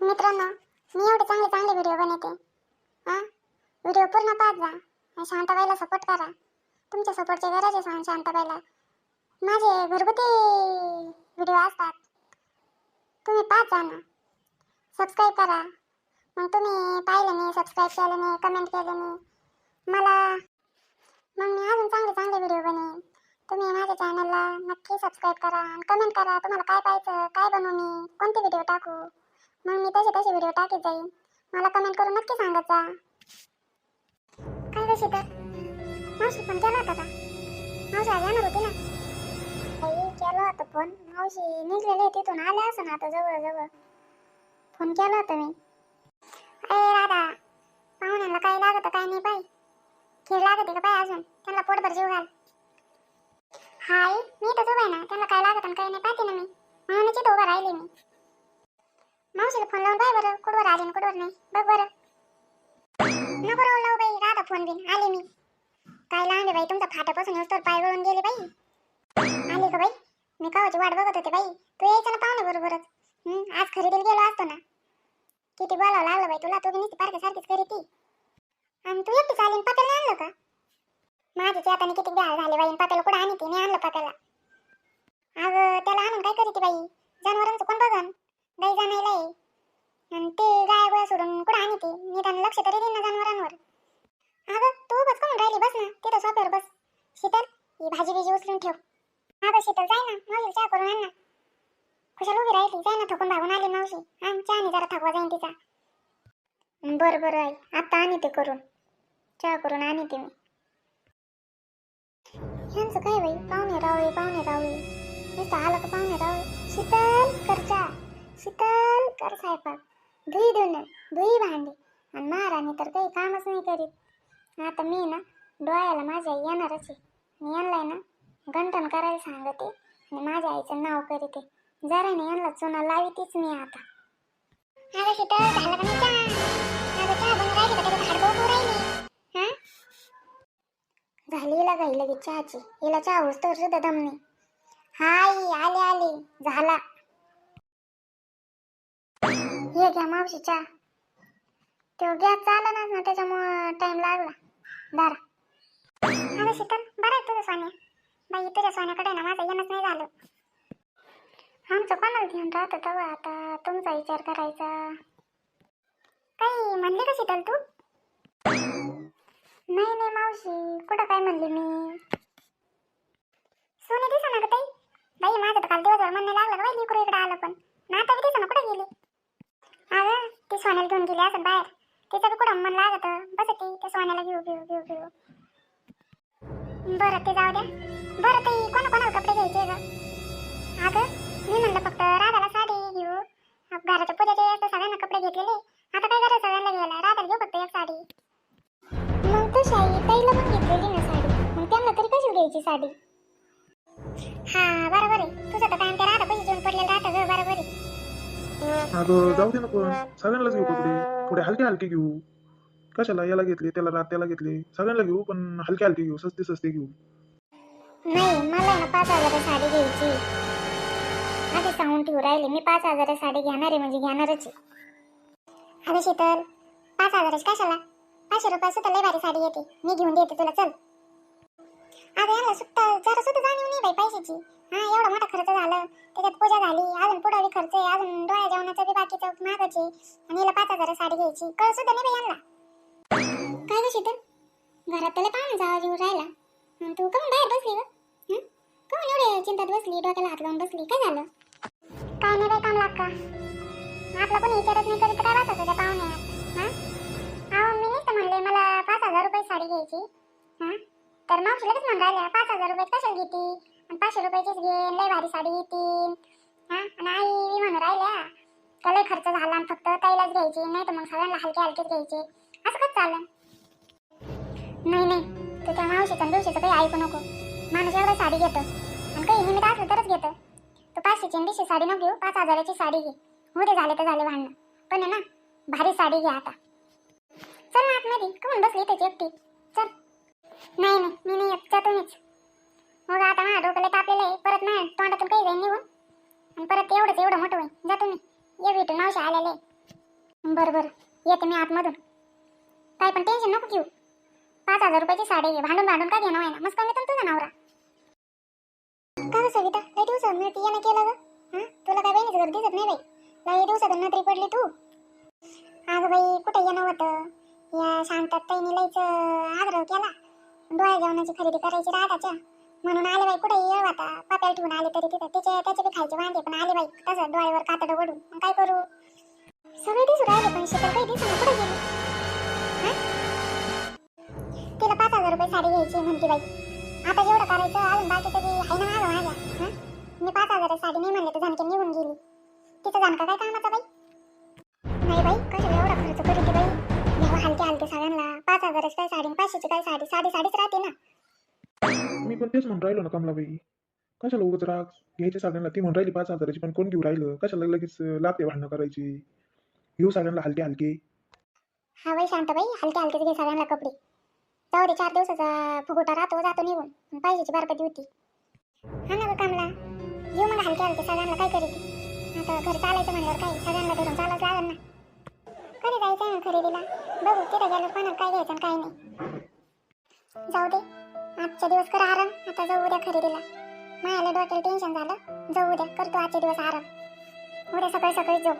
मित्रांनो मी एवढे चांगले चांगले व्हिडिओ बनवते. हां? व्हिडिओ पूर्ण पाहत जा आणि शांताबाईला सपोर्ट करा. तुमच्या सपोर्टची गरज आहे सांग शांताबाईला. माझे घरगुती व्हिडिओ असतात. तुम्ही पाहत जा ना. सबस्क्राईब करा. मग तुम्ही पाहिलं नाही सबस्क्राईब केलं नाही कमेंट केलं नाही. मला मग मी अजून चांगले चांगले व्हिडिओ बनेन तुम्ही माझ्या चॅनलला नक्की सबस्क्राईब करा आणि कमेंट करा. तुम्हाला काय पाहायचं काय बनवू मी कोणते व्हिडिओ टाकू? मग मी तसे तसे व्हिडिओ टाकीत जाईन. मला कमेंट करून नक्की सांगत जा. काय कशी तर मावशी फोन केला होता का? मावशी आज येणार होती ना बाई केला होता फोन मावशी निघलेले तिथून. आले असं ना आता जवळ जवळ फोन केला होता मी. अरे राधा. पाहुण्याला काय लागत काय नाही पाय खीर लागते का पाय अजून? त्यांना पोटभर जीव घाल. हाय मी तर उभा आहे ना. त्यांना काय लागत आणि काय नाही. पाहते ना मी. म्हणूनच इथं उभा राहिले मी. मावशीला फोन लावून बाय बरं. कुठवर आले आणि कुठवर नाही. बघ बरं. नको राहू लावू बाई. राधा फोन बिन आले मी. काय लहान बाई. तुमचा फाट्यापासून येऊस तर पाय गळून गेले बाई. आले का बाई. मी कावाची वाट बघत होते बाई. तू यायचं ना पाहुणे बरोबरच. आज खरेदीला गेलो असतो ना. किती बोलावं लागलं बाई तुला. तू नुसती पारख्या सारखीच करी ती. आणि तू एकटीच आली पत्याला आणलं का? माझ्याच्या हाताने किती गाळ झाले बाई. पत्याला कुठं आणि ती? मी आणलं पत्याला अगं त्याला आणून काय करीती बाई जनावरांचं कोण बघन गाई जाणायला आहे आणि ते गाय गोळ्या सोडून कुठं आणि ती निदान लक्ष तरी देईन ना जनावरांवर अगं तू बस करून राहिली बस ना तिथं सोप्यावर बस शीतल ही भाजी बिजी उचलून ठेव. आता शीतल जाय ना मावशी चहा करून आण ना. खुशाल उभी राहिली जाय ना थकून भागून आली मावशी. आण चहाने जरा थकवा जाईन तिचा. बरं बरं आई आता आणि ते करून. चहा करून आणि ते मी. ह्यांचं काय बाई पाहुणे रावळे पाहुणे रावळे. नुसतं आलं का पाहुणे रावळे? शीतल कर चहा. शीतल कर स्वयंपाक धुई धुणं धुई भांडी. आणि महाराणी तर काही कामच नाही करीत. आता मी ना डोळ्याला माझ्या येणारच आहे. मी यांना ना गंठन करायला सांगते आणि माझ्या आईचं नाव करीते. जरा नाही यांना चुना लावीतीच मी आता. अरे शीतल झालं का नाही चहा? अगं चहा बनवून राहिली का त्याला धाडबो राहिली? हां? झाली हिला गाई लगेच चहाची. हिला चहा होतो सुद्धा दम नाही. हाय आले आले. झाला. हे घ्या मावशी चहा. तो गॅस चालला ना त्याच्यामुळं टाइम लागला. दारा. झालं शीतल बरं आहे तुझं सोन्या बाई तुझ्या सोन्याकडे ना माझं येणंच नाही झालं. आमचं कोणाला घेऊन राहतं तेव्हा आता? तुमचा विचार करायचा. काही म्हणली का शीतल तू? नाही नाही मावशी. कुठं काय म्हणली मी? सोने दिसा ना ताई. बाई माझं तर काल दिवसभर म्हणणं लागलं का बाई लिकरू इकडे आलं पण. ना बी दिसा ना कुठं गेली? अगं ती सोन्याला घेऊन गेली असं बाहेर. तिचं बी कुठं मन लागत? बस ती त्या सोन्याला घेऊ घेऊ घेऊ घेऊ. बरं ते जाऊ द्या. बरं ताई कोणा कोणाला कपडे घ्यायचे ग? अगं मी म्हणलं फक्त राधाला साडी घेऊ. घराच्या पूजेचे वेळेस तर सगळ्यांना कपडे घेतलेले. आता काय गरज सगळ्यांना घ्यायला? राधाला घेऊ फक्त एक साडी. मग तू शाई ताईला पण घेतलेली ना साडी. मग त्यांना तरी कशी घ्यायची साडी? हा बरोबर आहे. तुझं तर काय त्या राधा पैसे जेवण पडलेलं राहतं ग बरोबर आहे. अगं जाऊ दे ना पण सगळ्यांनाच घेऊ कपडे. थोडे हलके हलके घेऊ. कशाला याला घेतली त्याला रात त्याला घेतली? सगळ्यांना घेऊ पण हलके हलके घेऊ सस्ती सस्ती घेऊ. नाही मला ना पाच हजार साडी घ्यायची. आधी सांगून ठेवू राहिले मी पाच हजार साडी घेणार आहे म्हणजे घेणारच आहे. अरे शीतल पाच हजाराची कशाला? पाचशे रुपये सुद्धा लय भारी साडी येते. मी घेऊन देते तुला चल. अरे याला सुद्धा जरा सुद्धा जाणीव नाही बाई पैशाची. हा एवढा मोठा खर्च झाला. त्याच्यात पूजा झाली अजून पुढे खर्च आहे अजून डोळ्या जेवणाचं बी बाकीचं मागायचे आणि याला पाच हजार साडी घ्यायची. कळ सुद्धा नाही बाई यांना ना शीतल घरात त्याला पाहुणे जावा जीव राहिला आणि तू कमून बाहेर बसली ग. हं? कमून एवढे चिंतात बसली डोक्याला हात लावून बसली काय झालं? काय नाही बाई काम लाग का आपला कोणी विचारत नाही करीत काय वाचत तुझ्या पाहुणे हा? मी नाही तर म्हणले मला पाच हजार रुपये साडी घ्यायची. हा? तर मावशी लगेच म्हणून राहिल्या पाच हजार रुपये कशाला घेती? आणि पाचशे रुपयाचीच घे लय भारी साडी येतील हा? आणि आई मी म्हणून राहिल्या. तर लय खर्च झाला आणि फक्त ताईलाच घ्यायची नाही तर मग सगळ्यांना हलके हलकेच घ्यायचे. असं कसं चालेल? नाही नाही. तू त्या मावशीचं आणि दिवशीचं काही ऐकू नको. माणूस एवढं साडी घेतं. आणि काही निमित्त असलं तरच घेतं. तू पाचशेची आणि दीडशे साडी नको घेऊ पाच हजाराची साडी घे. मोठे झाले तर झाले भांडणं. पण आहे ना भारी साडी घे आता. चल ना आतमध्ये कमून बसली त्याची एकटी. चल. नाही नाही मी नाही येत जा तुम्हीच मग आता माझ्या डोक्याला तापलेलं आहे. परत नाही तोंडातून काही जाईन निघून. आणि परत एवढंच एवढं मोठं होईल जा तुम्ही ये भेटून मावशी आलेले बरं बरं. येते मी आतमधून. काय पण टेन्शन नको घेऊ. पाच हजार रुपयाची साडी घे. भांडून भांडून का घेणार आहे ना मस्त कमी तुझा नवरा. का रे सविता? लय दिवसात मी येणं केलं ग. हा? तुला काय बहिणीचं घर दिसत नाही बाई? लय दिवसात नत्री पडली तू. अगं बाई कुठं येणं होतं? या शांतात ताईने लयच आग्रह केला. डोळ्या जेवणाची खरेदी करायची राहताच्या. म्हणून आले बाई कुठे? येऊ आता. पाप्याला ठेवून आले तरी तिथे. त्याचे त्याचे बी खायचे वांदे पण आले बाई. तसं डोळ्यावर कातडं ओढून. मग काय करू? सगळे दिसू राहिले पण शीतल काही दिसू कुठे गेली? साडी घ्यायची म्हणते बाई. आता जेवढं करायचं अजून बाकीचं बी आहे ना माझं माझ्या. हा? मी पाच हजाराची साडी नाही म्हणले तर जाणकी निघून गेली. तिचं जाणका काय कामाचा बाई? नाही बाई कशाला एवढा खर्च करू ती बाई? जेव्हा हलके हलके सगळ्यांना. पाच हजाराची काय साडी पाचशेची काय साडी? साडी साडीच राहते ना. मी पण तेच म्हणून राहिलो ना कमलाबाई. कशाला उगाच राग? घ्यायच्या सगळ्यांना ती म्हणून राहिली पाच हजाराची पण कोण घेऊ राहिलं? कशाला लगेच लागते भांडणं करायची? घेऊ सगळ्यांना हलके हलके. हा बाई शांताबाई हलके हलकेच घे सगळ्यांना कपडे. जाऊ दे चार दिवसाचा फुगोटा राहतो जातो निघून. आणि पाहिजेची बारपती होती हा ना कामला. येऊ मग हलके हलके सगळ्यांना काय करीत आता घर चालायचं म्हणल्यावर काय? सगळ्यांना धरून चालायचं लागेल ना. कधी जायचं आहे ना खरेदीला? बघू तिथे गेलो कोणाला काय घ्यायचं काय नाही. जाऊ दे. आजच्या दिवस कर आराम. आता जाऊ उद्या खरेदीला. मायाला डोक्याला टेन्शन झालं. जाऊ उद्या. करतो आजचे दिवस आराम. उद्या सकाळी सकाळी जाऊ.